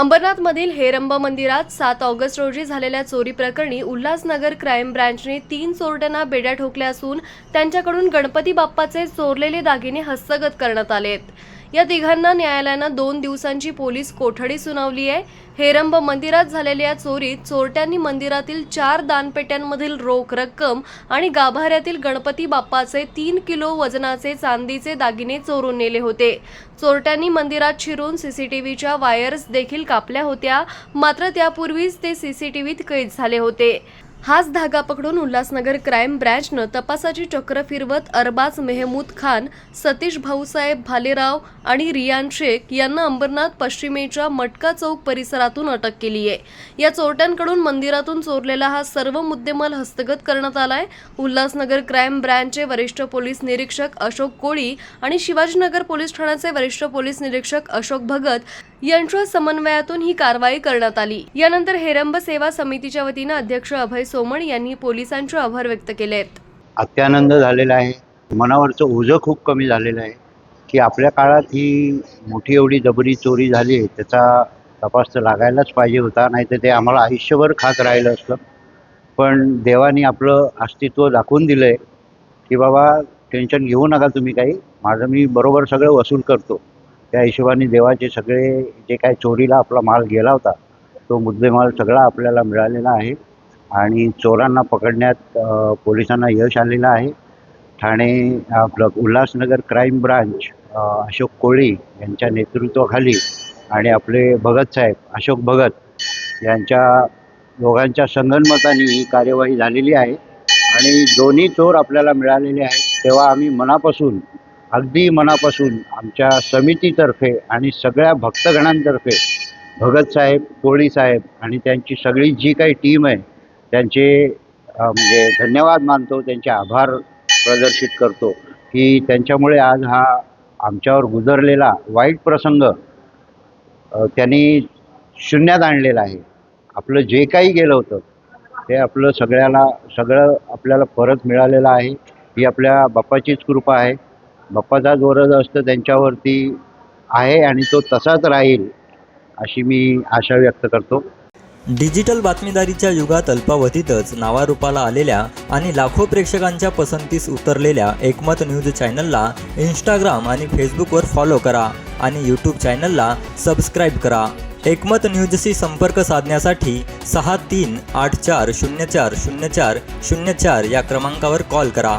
अंबरनाथमधील हेरंब मंदिरात सात ऑगस्ट रोजी झालेल्या चोरी प्रकरणी उल्हासनगर क्राईम ब्रँचने तीन चोरट्यांना बेड्या ठोकल्या असून त्यांच्याकडून गणपती बाप्पाचे चोरलेले दागिने हस्तगत करण्यात आलेत. या तिघांना न्यायालयानं दोन दिवसांची पोलीस कोठडी सुनावली आहे. हेरंब मंदिरात झालेल्या या चोरीत चोरट्यांनी मंदिरातील चार दानपेट्यांमधील रोख रक्कम आणि गाभाऱ्यातील गणपती बाप्पाचे तीन किलो वजनाचे चांदीचे दागिने चोरून नेले होते. चोरट्यांनी मंदिरात शिरून सीसीटीव्हीच्या वायर्स देखील कापल्या होत्या मात्र त्यापूर्वीच ते सीसीटीव्हीत कैद झाले होते. हाच धागा पकडून उल्हासनगर क्राईम ब्रँचनं तपासाची चक्र फिरवत अरबाज मेहमूद खान सतीश भाऊसाहेब भालेराव आणि रियान शेख यांना अंबरनाथ पश्चिमेच्या मटका चौक परिसरातून अटक केली आहे. या चोरट्यांकडून मंदिरातून चोरलेला हा सर्व मुद्देमाल हस्तगत करण्यात आलाय. उल्हासनगर क्राईम ब्रँचचे वरिष्ठ पोलीस निरीक्षक अशोक कोळी आणि शिवाजीनगर पोलीस ठाण्याचे वरिष्ठ पोलीस निरीक्षक अशोक भगत यांच्या समन्वयातून ही कारवाई करण्यात आली. यानंतर हेरंब सेवा समितीच्या वतीनं अध्यक्ष अभय सोमण यांनी पोलिसांचे आभार व्यक्त केलेत. अत्यानंद झालेला आहे. मनावरचं ओझं खूप कमी झालेलं आहे की आपल्या काळात ही मोठी एवढी जबरी चोरी झाली आहे त्याचा तपास तर लागायलाच पाहिजे होता नाही तर ते आम्हाला आयुष्यभर खात राहिलं असतं. पण देवाने आपलं अस्तित्व दाखवून दिलं आहे की बाबा टेन्शन घेऊ नका तुम्ही काही. माझं मी बरोबर सगळं वसूल करतो. त्या हिशोबाने देवाचे सगळे जे काय चोरीला आपला माल गेला होता तो मुद्देमाल सगळा आपल्याला मिळालेला आहे. आणि चोरांना पकडण्यात पोलिसांना यश आलेलं आहे. ठाणे आपलं उल्हासनगर क्राईम ब्रांच अशोक कोळी यांच्या नेतृत्वाखाली आणि आपले भगत साहेब अशोक भगत यांच्या दोघांच्या संगनमताने ही कार्यवाही झालेली आहे. आणि दोन्ही चोर आपल्याला मिळालेले आहेत. तेव्हा आम्ही मनापासून अगदी मनापासून आमच्या समितीतर्फे आणि सगळ्या भक्तगणांतर्फे भगत साहेब कोळी साहेब आणि त्यांची सगळी जी काही टीम आहे त्यांचे म्हणजे धन्यवाद मानतो त्यांचे आभार प्रदर्शित करतो की त्यांच्यामुळे आज हा आमच्यावर गुजरलेला वाईट प्रसंग त्यांनी शून्यात आणलेला आहे. आपलं जे काही गेलं होतं ते आपलं सगळ्याला सगळं आपल्याला परत मिळालेलं आहे. ही आपल्या बाप्पाचीच कृपा आहे. बाप्पाचाच जोरच असतं त्यांच्यावरती आहे आणि तो तसाच राहील अशी मी आशा व्यक्त करतो. डिजिटल बातमीदारीच्या युगात अल्पावधीतच नावारूपाला आलेल्या आणि लाखो प्रेक्षकांच्या पसंतीस उतरलेल्या एकमत न्यूज चॅनलला इंस्टाग्राम आणि फेसबुकवर फॉलो करा आणि यूट्यूब चॅनलला सबस्क्राईब करा. एकमत न्यूजशी संपर्क साधण्यासाठी सहा तीन आठ चार शून्य चार शून्य चार शून्य चार या क्रमांकावर कॉल करा.